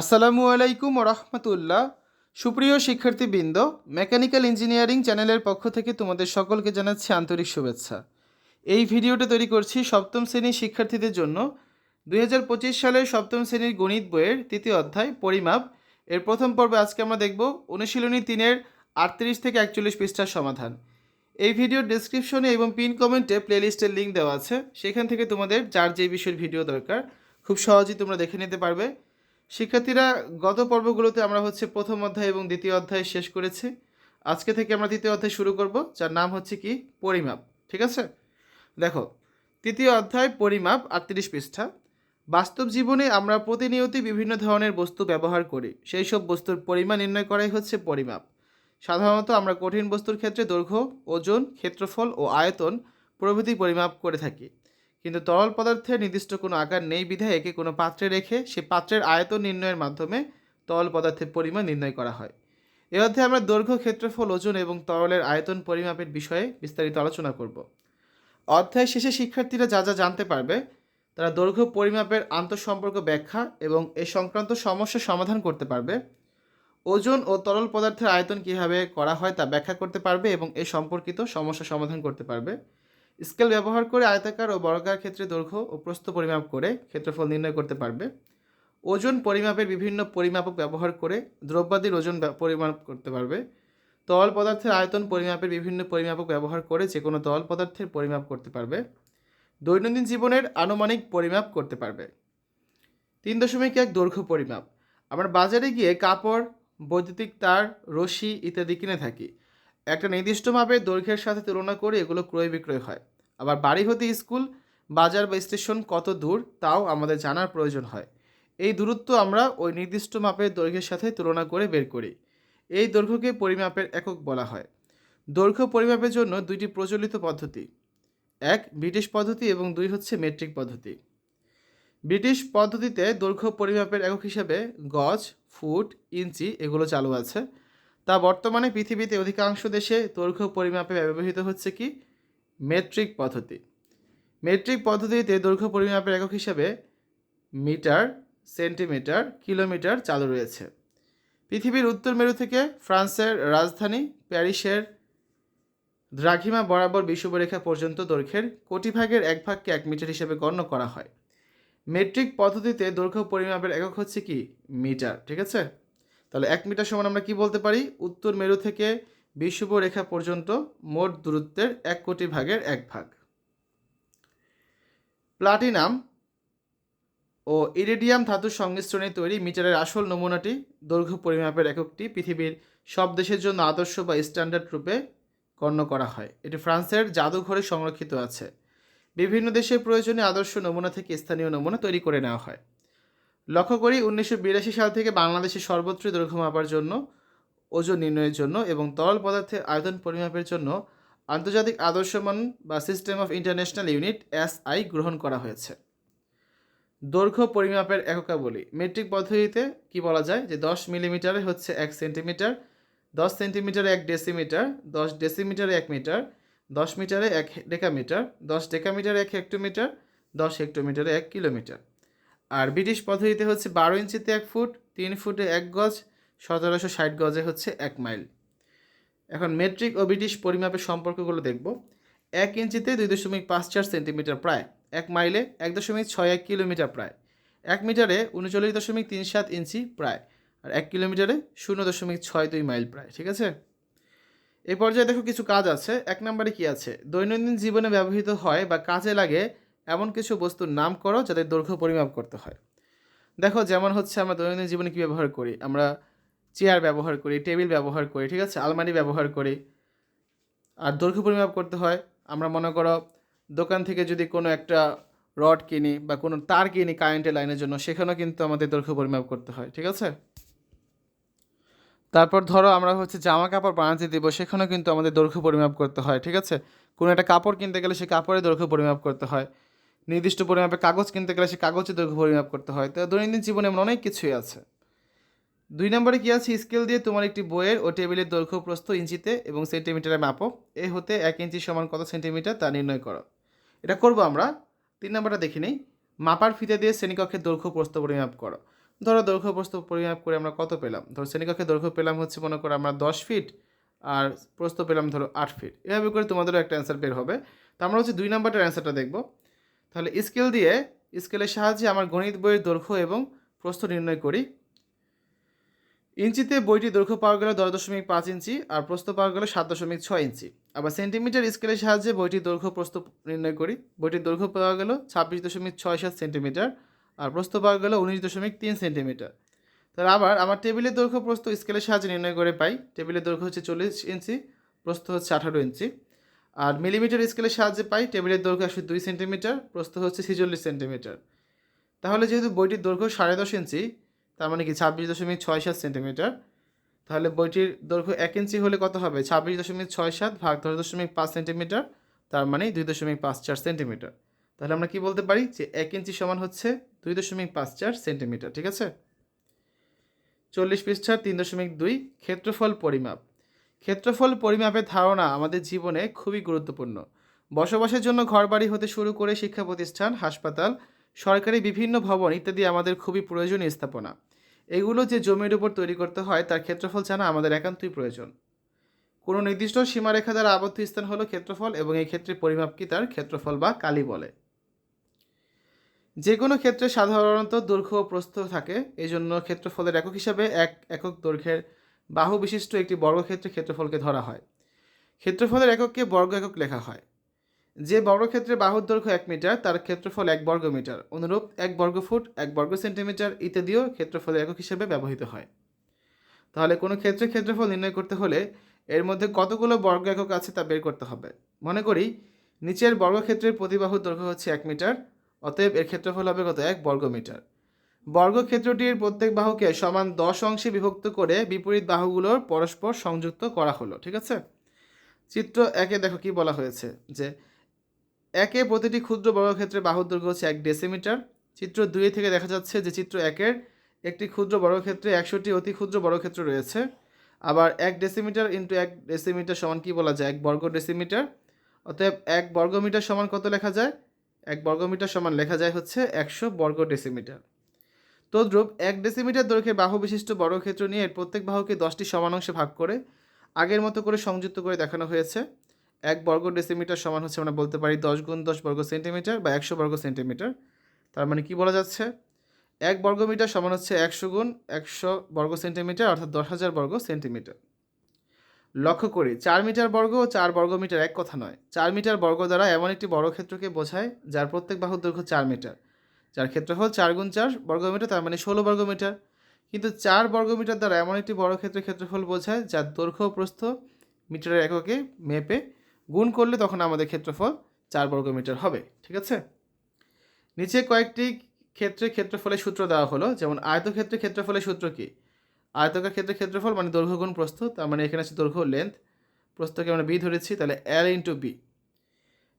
আসসালামু আলাইকুম রহমতুল্লাহ। সুপ্রিয় শিক্ষার্থীবৃন্দ, মেকানিক্যাল ইঞ্জিনিয়ারিং চ্যানেলের পক্ষ থেকে তোমাদের সকলকে জানাচ্ছি আন্তরিক শুভেচ্ছা। এই ভিডিওটা তৈরি করছি সপ্তম শ্রেণির শিক্ষার্থীদের জন্য। দুই হাজার পঁচিশ সালের সপ্তম শ্রেণির গণিত বইয়ের তৃতীয় অধ্যায়, পরিমাপ। এর প্রথম পর্বে আজকে আমরা দেখব অনুশীলনী তিনের আটত্রিশ থেকে একচল্লিশ পৃষ্ঠার সমাধান। এই ভিডিওর ডেসক্রিপশনে এবং পিন কমেন্টে প্লেলিস্টের লিঙ্ক দেওয়া আছে। সেখান থেকে তোমাদের যার যে বিষয়ের ভিডিও দরকার, খুব সহজেই তোমরা দেখে নিতে পারবে। শিক্ষার্থীরা, গত পর্বগুলোতে আমরা হচ্ছে প্রথম অধ্যায় এবং দ্বিতীয় অধ্যায় শেষ করেছি। আজকে থেকে আমরা তৃতীয় অধ্যায় শুরু করব, যার নাম হচ্ছে কি? পরিমাপ। ঠিক আছে? দেখো, তৃতীয় অধ্যায় পরিমাপ আটত্রিশ পৃষ্ঠা। বাস্তব জীবনে আমরা প্রতিনিয়তই বিভিন্ন ধরনের বস্তু ব্যবহার করি। সেই সব বস্তুর পরিমাণ নির্ণয় করাই হচ্ছে পরিমাপ। সাধারণত আমরা কঠিন বস্তুর ক্ষেত্রে দৈর্ঘ্য, ওজন, ক্ষেত্রফল ও আয়তন প্রভৃতি পরিমাপ করে থাকি। কিন্তু তরল পদার্থের নির্দিষ্ট কোনো আকার নেই বিধায় একে কোনো পাত্রে রেখে সে পাত্রের আয়তন নির্ণয়ের মাধ্যমে তরল পদার্থের পরিমাণ নির্ণয় করা হয়। এ অধ্যায়ে আমরা দৈর্ঘ্য, ক্ষেত্রফল, ওজন এবং তরলের আয়তন পরিমাপের বিষয়ে বিস্তারিত আলোচনা করব। অধ্যায় শেষে শিক্ষার্থীরা যা যা জানতে পারবে, তারা দৈর্ঘ্য পরিমাপের আন্তঃসম্পর্ক ব্যাখ্যা এবং এ সংক্রান্ত সমস্যা সমাধান করতে পারবে, ওজন ও তরল পদার্থের আয়তন কীভাবে করা হয় তা ব্যাখ্যা করতে পারবে এবং এ সম্পর্কিত সমস্যা সমাধান করতে পারবে। স্কেল ব্যবহার করে আয়তাকার ও বর্গাকার ক্ষেত্রে দৈর্ঘ্য ও প্রস্থ পরিমাপ করে ক্ষেত্রফল নির্ণয় করতে পারবে। ওজন পরিমাপের বিভিন্ন পরিমাপক ব্যবহার করে দ্রব্যাদির ওজন পরিমাপ করতে পারবে। তরল পদার্থের আয়তন পরিমাপের বিভিন্ন পরিমাপক ব্যবহার করে যে কোনো তরল পদার্থের পরিমাপ করতে পারবে। দৈনন্দিন জীবনের আনুমানিক পরিমাপ করতে পারবে। তিন দশমিক এক দৈর্ঘ্য পরিমাপ। আমরা বাজারে গিয়ে কাপড়, বৈদ্যুতিক তার, রশি ইত্যাদি কিনে থাকি। একটা নির্দিষ্ট মাপের দৈর্ঘ্যের সাথে তুলনা করে এগুলো ক্রয় বিক্রয় হয়। আবার বাড়ি হতে স্কুল, বাজার বা স্টেশন কত দূর তাও আমাদের জানার প্রয়োজন হয়। এই দূরত্ব আমরা ওই নির্দিষ্ট মাপের দৈর্ঘ্যের সাথে তুলনা করে বের করি। এই দৈর্ঘ্যকে পরিমাপের একক বলা হয়। দৈর্ঘ্য পরিমাপের জন্য দুইটি প্রচলিত পদ্ধতি। এক, ব্রিটিশ পদ্ধতি এবং দুই হচ্ছে মেট্রিক পদ্ধতি। ব্রিটিশ পদ্ধতিতে দৈর্ঘ্য পরিমাপের একক হিসাবে গজ, ফুট, ইঞ্চি এগুলো চালু আছে। তা বর্তমানে পৃথিবীতে অধিকাংশ দেশে দৈর্ঘ্য পরিমাপে ব্যবহৃত হচ্ছে কি? মেট্রিক পদ্ধতি। মেট্রিক পদ্ধতিতে দৈর্ঘ্য পরিমাপের একক হিসাবে মিটার, সেন্টিমিটার, কিলোমিটার চালু রয়েছে। পৃথিবীর উত্তর মেরু থেকে ফ্রান্সের রাজধানী প্যারিসের দ্রাঘিমা বরাবর বিষুবরেখা পর্যন্ত দৈর্ঘ্যের কোটি ভাগের এক ভাগকে এক মিটার হিসেবে গণ্য করা হয়। মেট্রিক পদ্ধতিতে দৈর্ঘ্য পরিমাপের একক হচ্ছে কি? মিটার, ঠিক আছে? তাহলে এক মিটার সমান আমরা কি বলতে পারি? উত্তর মেরু থেকে বিষুব রেখা পর্যন্ত মোট দূরত্বের এক কোটি ভাগের এক ভাগ। প্লাটিনাম ও ইরিডিয়াম ধাতুর সংমিশ্রণে তৈরি মিটারের আসল নমুনাটি দৈর্ঘ্য পরিমাপের এককটি পৃথিবীর সব দেশের জন্য আদর্শ বা স্ট্যান্ডার্ড রূপে গণ্য করা হয়। এটি ফ্রান্সের জাদুঘরে সংরক্ষিত আছে। বিভিন্ন দেশের প্রয়োজনে আদর্শ নমুনা থেকে স্থানীয় নমুনা তৈরি করে নেওয়া হয়। লক্ষ্য করি উনিশশো বিরাশি সাল থেকে বাংলাদেশে সর্বত্র দৈর্ঘ্য মাপার জন্য, ওজন নির্ণয়ের জন্য এবং তরল পদার্থের আয়তন পরিমাপের জন্য আন্তর্জাতিক আদর্শমান বা system of international unit SI গ্রহণ করা হয়েছে। দৈর্ঘ্য পরিমাপের এককাবলী। মেট্রিক পদ্ধতিতে কি বলা যায়? যে দশ মিলিমিটারে হচ্ছে এক সেন্টিমিটার, দশ সেন্টিমিটারে এক ডেসিমিটার, দশ ডেসিমিটারে এক মিটার, দশ মিটারে এক ডেকামিটার, দশ ডেকামিটারে এক হেক্টোমিটার, দশ হেক্টোমিটারে এক কিলোমিটার। আর ব্রিটিশ পদ্ধতিতে হচ্ছে বারো ইঞ্চিতে এক ফুট, তিন ফুটে এক গজ, সতেরোশো ষাট গজে হচ্ছে এক মাইল। এখন মেট্রিক ও ব্রিটিশ পরিমাপের সম্পর্কগুলো দেখব। এক ইঞ্চিতে দুই দশমিক পাঁচ চার সেন্টিমিটার প্রায়, এক মাইলে এক দশমিক ছয় এক কিলোমিটার প্রায়, এক মিটারে উনচল্লিশ দশমিক তিন সাত ইঞ্চি প্রায়, আর এক কিলোমিটারে শূন্য দশমিক ছয় দুই মাইল প্রায়, ঠিক আছে? এই পর্যায়ে দেখো কিছু কাজ আছে। এক নম্বরে কি আছে? দৈনন্দিন জীবনে ব্যবহৃত হয় বা কাজে লাগে এমন কিছু বস্তুর নাম করো যাদের দৈর্ঘ্য পরিমাপ করতে হয়। দেখো, যেমন হচ্ছে আমরা দৈনন্দিন জীবনে কী ব্যবহার করি? আমরা চেয়ার ব্যবহার করি, টেবিল ব্যবহার করি, ঠিক আছে? আলমারি ব্যবহার করি। আর দৈর্ঘ্য পরিমাপ করতে হয়। আমরা মনে করো, দোকান থেকে যদি কোনো একটা রড কিনি বা কোনো তার কিনি কারেন্টের লাইনের জন্য, সেখানেও কিন্তু আমাদের দৈর্ঘ্য পরিমাপ করতে হয়, ঠিক আছে? তারপর ধরো, আমরা হচ্ছে জামা কাপড় বানাতে দেবো, সেখানেও কিন্তু আমাদের দৈর্ঘ্য পরিমাপ করতে হয়, ঠিক আছে? কোনো একটা কাপড় কিনতে গেলে সেই কাপড়ের দৈর্ঘ্য পরিমাপ করতে হয়। নির্দিষ্ট পরিমাপে কাগজ কিনতে গেলে সেই কাগজে দৈর্ঘ্য পরিমাপ করতে হয়। তো দৈনন্দিন জীবনে এমন অনেক কিছুই আছে। দুই নম্বরে কী আছে? স্কেল দিয়ে তোমার একটি বইয়ের ও টেবিলের দৈর্ঘ্য প্রস্থ ইঞ্চিতে এবং সেন্টিমিটারে মাপো এ হতে এক ইঞ্চি সমান কত সেন্টিমিটার তা নির্ণয় করো। এটা করব আমরা। তিন নম্বরটা দেখে নিই। মাপার ফিতে দিয়ে শ্রেণীকক্ষের দৈর্ঘ্য প্রস্থ পরিমাপ করো। ধরো দৈর্ঘ্য প্রস্থ পরিমাপ করে আমরা কত পেলাম? ধরো শ্রেণীকক্ষে দৈর্ঘ্য পেলাম হচ্ছে মনে করো আমরা দশ ফিট আর প্রস্থ পেলাম ধরো আট ফিট। এভাবে করে তোমাদেরও একটা অ্যান্সার বের হবে। তো আমরা হচ্ছে দুই নম্বরটার অ্যান্সারটা দেখব। তাহলে স্কেল দিয়ে স্কেলের সাহায্যে আমার গণিত বইয়ের দৈর্ঘ্য এবং প্রস্থ নির্ণয় করি। ইঞ্চিতে বইটি দৈর্ঘ্য পাওয়া গেল দশ দশমিক পাঁচ ইঞ্চি আর প্রস্থ পাওয়া গেল সাত দশমিক ছয় ইঞ্চি। আবার সেন্টিমিটার স্কেলের সাহায্যে বইটির দৈর্ঘ্য প্রস্থ নির্ণয় করি। বইটির দৈর্ঘ্য পাওয়া গেল ছাব্বিশ দশমিক ছয় সাত সেন্টিমিটার আর প্রস্থ পাওয়া গেল উনিশ দশমিক তিন সেন্টিমিটার। তাহলে আবার আমার টেবিলের দৈর্ঘ্য প্রস্থ স্কেলের সাহায্যে নির্ণয় করে পাই। টেবিলের দৈর্ঘ্য হচ্ছে চল্লিশ ইঞ্চি, প্রস্থ হচ্ছে আঠারো ইঞ্চি। আর মিলিমিটার স্কেলের সাহায্যে পাই, টেবিলের দৈর্ঘ্য একশো দুই সেন্টিমিটার, প্রস্থ হচ্ছে ছেচল্লিশ সেন্টিমিটার। তাহলে যেহেতু বইটির দৈর্ঘ্য সাড়ে দশ ইঞ্চি, তার মানে কি ছাব্বিশ দশমিক ছয় সাত সেন্টিমিটার, তাহলে বইটির দৈর্ঘ্য এক ইঞ্চি হলে কত হবে? ছাব্বিশ দশমিক ছয় সাত ভাগ দশ দশমিক পাঁচ সেন্টিমিটার, তার মানে দুই দশমিক পাঁচ চার সেন্টিমিটার। তাহলে আমরা কি বলতে পারি? যে এক ইঞ্চি সমান হচ্ছে দুই দশমিক পাঁচ চার সেন্টিমিটার, ঠিক আছে? চল্লিশ পৃষ্ঠা তিন দশমিক দুই, ক্ষেত্রফল পরিমাপ। ক্ষেত্রফল পরিমাপের ধারণা আমাদের জীবনে খুবই গুরুত্বপূর্ণ। বসবাসের জন্য ঘরবাড়ি হতে শুরু করে শিক্ষা প্রতিষ্ঠান, হাসপাতাল, সরকারি বিভিন্ন ভবন ইত্যাদি আমাদের খুবই প্রয়োজনীয় স্থাপনা। এগুলো যে জমির উপর তৈরি করতে হয়, তার ক্ষেত্রফল জানা আমাদের একান্তই প্রয়োজন। কোনো নির্দিষ্ট সীমারেখা দ্বারা আবদ্ধ স্থান হলো ক্ষেত্রফল এবং এই ক্ষেত্রে পরিমাপ কি তার ক্ষেত্রফল বা কালি বলে। যে কোনো ক্ষেত্রে সাধারণত দৈর্ঘ্য প্রস্থ থাকে এই জন্য ক্ষেত্রফলের একক হিসাবে এক একক দৈর্ঘ্যের বাহু বিশিষ্ট একটি বর্গক্ষেত্রে ক্ষেত্রফলকে ধরা হয়। ক্ষেত্রফলের একককে বর্গ একক লেখা হয়। যে বর্গক্ষেত্রে বাহুর দৈর্ঘ্য এক মিটার, তার ক্ষেত্রফল এক বর্গ মিটার। অনুরূপ, এক বর্গ ফুট, এক বর্গ সেন্টিমিটার ইত্যাদিও ক্ষেত্রফলের একক হিসেবে ব্যবহৃত হয়। তাহলে কোনো ক্ষেত্রে ক্ষেত্রফল নির্ণয় করতে হলে এর মধ্যে কতগুলো বর্গ একক আছে তা বের করতে হবে। মনে করি, নিচের বর্গক্ষেত্রের প্রতিবাহুর দৈর্ঘ্য হচ্ছে এক মিটার, অতএব এর ক্ষেত্রফল হবে কত এক বর্গ মিটার। বর্গক্ষেত্রটির প্রত্যেক বাহুকে সমান দশ অংশে বিভক্ত করে বিপরীত বাহুগুলোর পরস্পর সংযুক্ত করা হলো, ঠিক আছে? চিত্র একে দেখো কি বলা হয়েছে, যে একে প্রতিটি ক্ষুদ্র বর্গক্ষেত্রে বাহুর দৈর্ঘ্য হচ্ছে এক ডেসিমিটার। চিত্র দুই থেকে দেখা যাচ্ছে যে চিত্র একের একটি ক্ষুদ্র বর্গক্ষেত্রে একশোটি অতি ক্ষুদ্র বর্গক্ষেত্র রয়েছে। আবার এক ডেসিমিটার ইন্টু এক ডেসিমিটার সমান কি বলা যায়? এক বর্গ ডেসিমিটার। অতএব এক বর্গমিটার সমান কত লেখা যায়? এক বর্গমিটার সমান লেখা যায় হচ্ছে একশো বর্গ ডেসিমিটার। তদ্রূপ এক ডেসিমিটার দৈর্ঘ্যের বাহু বিশিষ্ট বর্গক্ষেত্র নিয়ে এর প্রত্যেক বাহুকে দশটি সমান অংশে ভাগ করে আগের মতো করে সংযুক্ত করে দেখানো হয়েছে। এক বর্গ ডেসিমিটার সমান হচ্ছে আমরা বলতে পারি দশ গুণ দশ বর্গ সেন্টিমিটার বা একশো বর্গ সেন্টিমিটার। তার মানে কি বলা যাচ্ছে? এক বর্গমিটার সমান হচ্ছে একশো গুণ একশো বর্গ সেন্টিমিটার অর্থাৎ দশ হাজার বর্গ সেন্টিমিটার। লক্ষ্য করি, চার মিটার বর্গ ও চার বর্গ মিটার এক কথা নয়। চার মিটার বর্গ দ্বারা এমন একটি বর্গক্ষেত্রকে বোঝায় যার প্রত্যেক বাহুর দৈর্ঘ্য চার মিটার। যার ক্ষেত্রফল চার গুণ চার বর্গমিটার, তার মানে ষোলো বর্গমিটার। কিন্তু চার বর্গমিটার দ্বারা এমন একটি বড় বর্গক্ষেত্রের ক্ষেত্রফল বোঝায় যার দৈর্ঘ্য প্রস্থ মিটারের এককে মেপে গুণ করলে তখন আমাদের ক্ষেত্রফল চার বর্গমিটার হবে, ঠিক আছে? নিচে কয়েকটি ক্ষেত্রে ক্ষেত্রফলের সূত্র দেওয়া হলো, যেমন আয়তক্ষেত্রে ক্ষেত্রফলের সূত্র কী? আয়তকার ক্ষেত্রে ক্ষেত্রফল মানে দৈর্ঘ্য গুণ প্রস্থ, তার মানে এখানে আছে দৈর্ঘ্য লেন্থ প্রস্থকে আমরা বি ধরেছি, তাহলে এল ইন্টু বি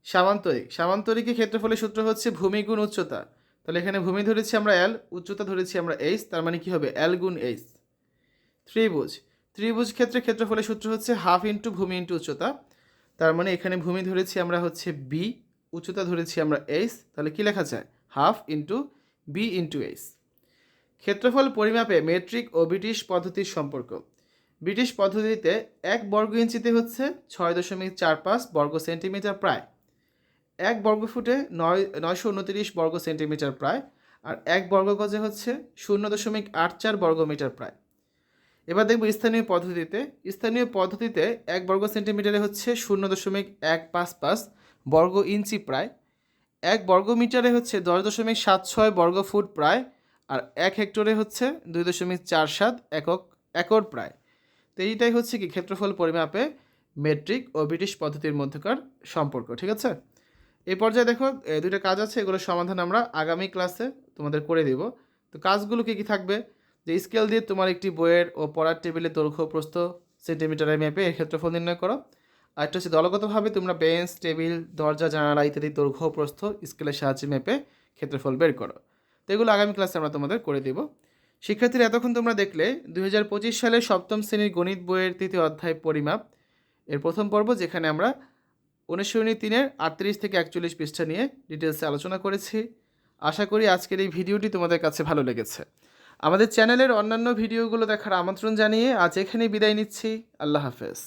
সামান্তরিক, সামান্তরিকের ক্ষেত্রফলের সূত্র হচ্ছে ভূমি গুণ উচ্চতা। তাহলে এখানে ভূমি ধরেছি আমরা এল উচ্চতা ধরেছি আমরা এইচ তার মানে কি হবে এল গুণ এইচ ত্রিভুজ। ত্রিভুজ ক্ষেত্রে ক্ষেত্রফলের সূত্র হচ্ছে হাফ ইন্টু ভূমি ইন্টু উচ্চতা। তার মানে এখানে ভূমি ধরেছি আমরা হচ্ছে বি উচ্চতা ধরেছি আমরা এইচ তাহলে কি লেখা যায়? Half into B into H ক্ষেত্রফল পরিমাপে মেট্রিক ও ব্রিটিশ পদ্ধতির সম্পর্ক। ব্রিটিশ পদ্ধতিতে এক বর্গ ইঞ্চিতে হচ্ছে ছয় দশমিক চার পাঁচ বর্গ সেন্টিমিটার প্রায়। এক বর্গ ফুটে নয়, নয়শো উনতিরিশ বর্গ সেন্টিমিটার প্রায়, আর এক বর্গ গজে হচ্ছে শূন্য দশমিক আট চার বর্গমিটার প্রায়। এবার দেখব স্থানীয় পদ্ধতিতে। স্থানীয় পদ্ধতিতে এক বর্গ সেন্টিমিটারে হচ্ছে শূন্য দশমিক এক পাঁচ পাঁচ বর্গ ইঞ্চি প্রায়, এক বর্গ মিটারে হচ্ছে দশ দশমিক সাত ছয় বর্গ ফুট প্রায়, আর এক হেক্টরে হচ্ছে দুই দশমিক চার সাত একক, একর প্রায়। তো এইটাই হচ্ছে কি ক্ষেত্রফল পরিমাপে মেট্রিক ও ব্রিটিশ পদ্ধতির মধ্যকার সম্পর্ক, ঠিক আছে? এই পর্যায়ে দেখো দুইটা কাজ আছে, এগুলোর সমাধান আমরা আগামী ক্লাসে তোমাদের করে দিব। তো কাজগুলো কী কী থাকবে? যে স্কেল দিয়ে তোমার একটি বইয়ের ও পড়ার টেবিলের দৈর্ঘ্য, প্রস্থ সেন্টিমিটারে মেপে এর ক্ষেত্রফল নির্ণয় করো। আর একটা হচ্ছে দলগতভাবে তোমরা বেঞ্চ টেবিল দরজা, জানালা ইত্যাদি দৈর্ঘ্য, প্রস্থ স্কেলের সাহায্যে মেপে ক্ষেত্রফল বের করো। তো এগুলো আগামী ক্লাসে আমরা তোমাদের করে দিব। শিক্ষার্থীরা, এতক্ষণ তোমরা দেখলে দুই হাজার পঁচিশ সালের সপ্তম শ্রেণির গণিত বইয়ের তৃতীয় অধ্যায় পরিমাপ, এর প্রথম পর্ব যেখানে আমরা অনুশীলনী তিনের আটত্রিশ থেকে একচল্লিশ পৃষ্ঠা নিয়ে ডিটেলসে আলোচনা করেছি। আশা করি আজকের এই ভিডিওটি তোমাদের কাছে ভালো লেগেছে। আমাদের চ্যানেলের অন্যান্য ভিডিওগুলো দেখার আমন্ত্রণ জানিয়ে আজ এখানেই বিদায় নিচ্ছি। আল্লাহ হাফেজ।